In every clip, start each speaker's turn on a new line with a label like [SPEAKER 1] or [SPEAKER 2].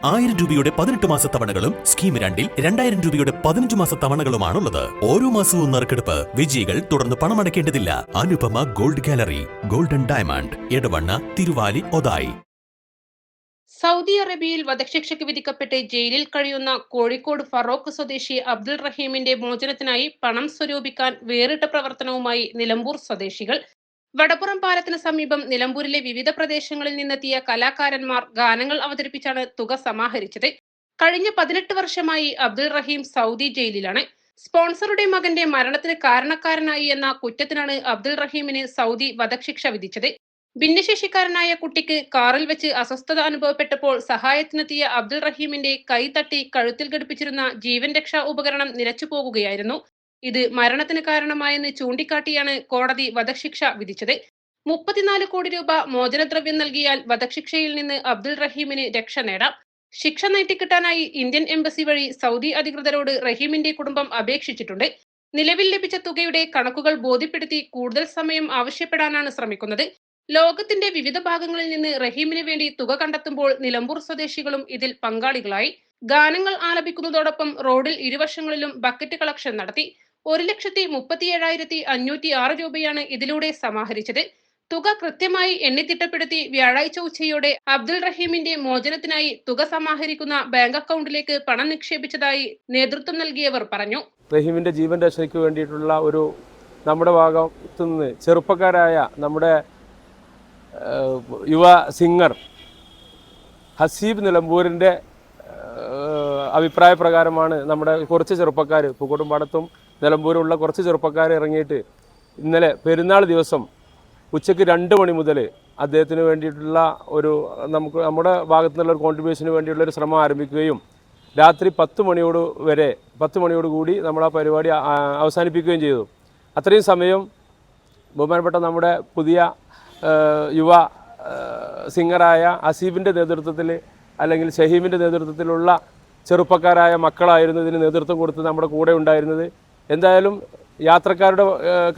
[SPEAKER 1] ആയിരം രൂപയുടെ പതിനെട്ട് മാസ തവണകളും സ്കീം രണ്ടിൽ രണ്ടായിരം രൂപയുടെ പതിനഞ്ച് മാസ തവണകളുമാണുള്ളത്. ഓരോ മാസവും നറുക്കെടുപ്പ് വിജയികൾ തുടർന്ന് പണമടയ്ക്കേണ്ടതില്ല. Anupama gold gallery golden diamond Edavanna Thiruvali Othayi.
[SPEAKER 2] Saudi അറേബ്യയിൽ വധശിക്ഷയ്ക്ക് വിധിക്കപ്പെട്ട് ജയിലിൽ കഴിയുന്ന കോഴിക്കോട് ഫറോക്ക് സ്വദേശി അബ്ദുൾ റഹീമിന്റെ മോചനത്തിനായി പണം സ്വരൂപിക്കാൻ വേറിട്ട പ്രവർത്തനവുമായി നിലമ്പൂർ സ്വദേശികൾ വടപ്പുറം പാലത്തിന് സമീപം നിലമ്പൂരിലെ വിവിധ പ്രദേശങ്ങളിൽ നിന്നെത്തിയ കലാകാരന്മാർ ഗാനങ്ങൾ അവതരിപ്പിച്ചാണ് തുക സമാഹരിച്ചത്. കഴിഞ്ഞ പതിനെട്ട് വർഷമായി അബ്ദുൾ റഹീം സൗദി ജയിലിലാണ്. സ്പോൺസറുടെ മകന്റെ മരണത്തിന് കാരണക്കാരനായി എന്ന കുറ്റത്തിനാണ് അബ്ദുൾ റഹീമിന് സൗദി വധശിക്ഷ വിധിച്ചത്. ഭിന്നശേഷിക്കാരനായ കുട്ടിക്ക് കാറിൽ വെച്ച് അസ്വസ്ഥത അനുഭവപ്പെട്ടപ്പോൾ സഹായത്തിനെത്തിയ അബ്ദുൾ റഹീമിന്റെ കൈ തട്ടി കഴുത്തിൽ ഘടിപ്പിച്ചിരുന്ന ജീവൻ രക്ഷാ ഉപകരണം നിലച്ചു പോകുകയായിരുന്നു. ഇത് മരണത്തിന് കാരണമായെന്ന് ചൂണ്ടിക്കാട്ടിയാണ് കോടതി വധശിക്ഷ വിധിച്ചത്. മുപ്പത്തിനാല് കോടി രൂപ മോചനദ്രവ്യം നൽകിയാൽ വധശിക്ഷയിൽ നിന്ന് അബ്ദുൾ റഹീമിന് രക്ഷ നേടാം. ശിക്ഷ നീട്ടിക്കിട്ടാനായി ഇന്ത്യൻ എംബസി വഴി സൗദി അധികൃതരോട് റഹീമിന്റെ കുടുംബം അപേക്ഷിച്ചിട്ടുണ്ട്. നിലവിൽ ലഭിച്ച തുകയുടെ കണക്കുകൾ ബോധ്യപ്പെടുത്തി കൂടുതൽ സമയം ആവശ്യപ്പെടാനാണ് ശ്രമിക്കുന്നത്. ലോകത്തിന്റെ വിവിധ ഭാഗങ്ങളിൽ നിന്ന് റഹീമിന് വേണ്ടി തുക കണ്ടെത്തുമ്പോൾ നിലമ്പൂർ സ്വദേശികളും ഇതിൽ പങ്കാളികളായി. ഗാനങ്ങൾ ആലപിക്കുന്നതോടൊപ്പം റോഡിൽ ഇരുവശങ്ങളിലും ബക്കറ്റ് കളക്ഷൻ നടത്തി. ഒരു ലക്ഷത്തി മുപ്പത്തിയേഴായിരത്തി അഞ്ഞൂറ്റി ആറ് രൂപയാണ് ഇതിലൂടെ സമാഹരിച്ചത്. തുക കൃത്യമായി എണ്ണിത്തിട്ടപ്പെടുത്തി വ്യാഴാഴ്ച ഉച്ചയോടെ അബ്ദുൾ റഹീമിന്റെ മോചനത്തിനായി തുക സമാഹരിക്കുന്ന ബാങ്ക് അക്കൗണ്ടിലേക്ക് പണം നിക്ഷേപിച്ചതായി നേതൃത്വം നൽകിയവർ പറഞ്ഞു.
[SPEAKER 3] റഹീമിന്റെ ജീവൻ രക്ഷയ്ക്ക് വേണ്ടിയിട്ടുള്ള ഒരു നമ്മുടെ ഭാഗത്തു നിന്ന് ചെറുപ്പക്കാരായ നമ്മുടെ യുവ സിംഗർ ഹസീബ് നിലമ്പൂരിന്റെ അഭിപ്രായ പ്രകാരമാണ് നമ്മുടെ കുറച്ച് ചെറുപ്പക്കാർ പൂക്കോട്ടുംപാടത്തും നിലമ്പൂരുള്ള കുറച്ച് ചെറുപ്പക്കാർ ഇറങ്ങിയിട്ട് ഇന്നലെ പെരുന്നാൾ ദിവസം ഉച്ചയ്ക്ക് രണ്ട് മണി മുതൽ അദ്ദേഹത്തിന് വേണ്ടിയിട്ടുള്ള ഒരു നമുക്ക് നമ്മുടെ ഭാഗത്തു നിന്നുള്ള ഒരു കോൺട്രിബ്യൂഷന് വേണ്ടിയുള്ള ഒരു ശ്രമം ആരംഭിക്കുകയും രാത്രി പത്ത് മണിയോട് വരെ പത്ത് മണിയോട് കൂടി നമ്മൾ ആ പരിപാടി അവസാനിപ്പിക്കുകയും ചെയ്തു. അത്രയും സമയം ബഹുമാനപ്പെട്ട നമ്മുടെ പുതിയ യുവ സിംഗറായ അസീബിന്റെ നേതൃത്വത്തിൽ അല്ലെങ്കിൽ ഷഹീമിന്റെ നേതൃത്വത്തിലുള്ള ചെറുപ്പക്കാരായ മക്കളായിരുന്നു ഇതിന് നേതൃത്വം കൊടുത്ത് നമ്മുടെ കൂടെ ഉണ്ടായിരുന്നത്. എന്തായാലും യാത്രക്കാരുടെ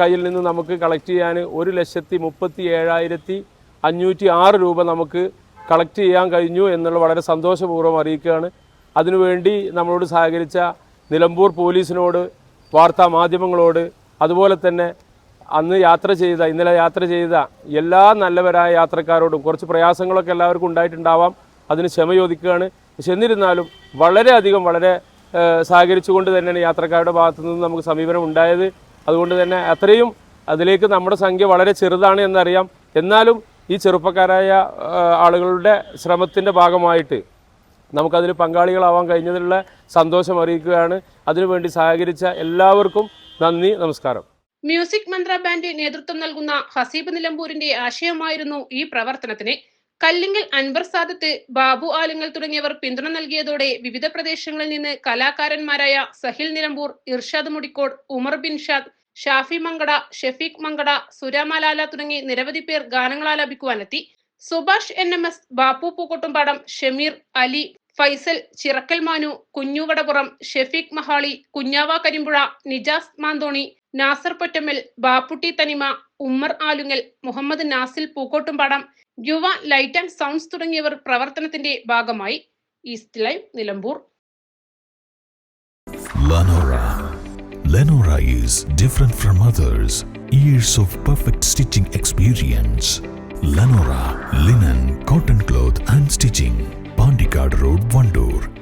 [SPEAKER 3] കയ്യിൽ നിന്ന് നമുക്ക് കളക്ട് ചെയ്യാൻ ഒരു ലക്ഷത്തി മുപ്പത്തി ഏഴായിരത്തി അഞ്ഞൂറ്റി ആറ് രൂപ നമുക്ക് കളക്ട് ചെയ്യാൻ കഴിഞ്ഞു എന്നുള്ള വളരെ സന്തോഷപൂർവം അറിയിക്കുകയാണ്. അതിനുവേണ്ടി നമ്മളോട് സഹകരിച്ച നിലമ്പൂർ പോലീസിനോട് വാർത്താ മാധ്യമങ്ങളോട് അതുപോലെ തന്നെ അന്ന് യാത്ര ചെയ്ത ഇന്നലെ യാത്ര ചെയ്ത എല്ലാ നല്ലവരായ യാത്രക്കാരോടും കുറച്ച് പ്രയാസങ്ങളൊക്കെ എല്ലാവർക്കും ഉണ്ടായിട്ടുണ്ടാവാം. അതിന് ക്ഷമ ചോദിക്കുകയാണ്. പക്ഷെ എന്നിരുന്നാലും വളരെയധികം വളരെ സഹകരിച്ചുകൊണ്ട് തന്നെയാണ് യാത്രക്കാരുടെ ഭാഗത്തു നിന്ന് നമുക്ക് സമീപനം ഉണ്ടായത്. അതുകൊണ്ട് തന്നെ അത്രയും അതിലേക്ക് നമ്മുടെ സംഖ്യ വളരെ ചെറുതാണ് എന്നറിയാം. എന്നാലും ഈ ചെറുപ്പക്കാരായ ആളുകളുടെ ശ്രമത്തിന്റെ ഭാഗമായിട്ട് നമുക്കതിൽ പങ്കാളികളാവാൻ കഴിഞ്ഞതിലുള്ള സന്തോഷം അറിയിക്കുകയാണ്. അതിനുവേണ്ടി സഹകരിച്ച എല്ലാവർക്കും നന്ദി നമസ്കാരം.
[SPEAKER 2] മ്യൂസിക് മന്ത്ര ബാൻഡ് നേതൃത്വം നൽകുന്ന ഹസീബ് നിലമ്പൂരിന്റെ ആശയമായിരുന്നു ഈ പ്രവർത്തനത്തിന്. കല്ലിങ്കൽ അൻവർ സാദത്ത് ബാബു ആലുങ്ങൽ തുടങ്ങിയവർ പിന്തുണ നൽകിയതോടെ വിവിധ പ്രദേശങ്ങളിൽ നിന്ന് കലാകാരന്മാരായ സഹിൽ നിലമ്പൂർ ഇർഷാദ് മുടിക്കോട് ഉമർ ബിൻഷാദ് ഷാഫി മങ്കട ഷെഫീഖ് മങ്കട സുരാമലാല തുടങ്ങി നിരവധി പേർ ഗാനങ്ങൾ ആലപിക്കുവാനെത്തി Subhash N M S Bappu Pookkottumpadam Shameer Ali Faisal Chirakkal Manu Kunjuvadapuram Shefeeq Mahali Kunjava Karimpuzha Nijas Manthoni Nasar Pottammal Bapputti Thanima Ummer Alungal Muhammad Nasil Pookkottumpadam യുവ ലൈറ്റ് ആൻഡ് സൗണ്ട്സ് തുടങ്ങിയവർ പ്രവർത്തനത്തിന്റെ ഭാഗമായി east live Nilambur
[SPEAKER 4] Lenora. Is different from others. Years of perfect stitching experience. Lenora linen, cotton cloth and stitching. Kalikavu road Vandoor.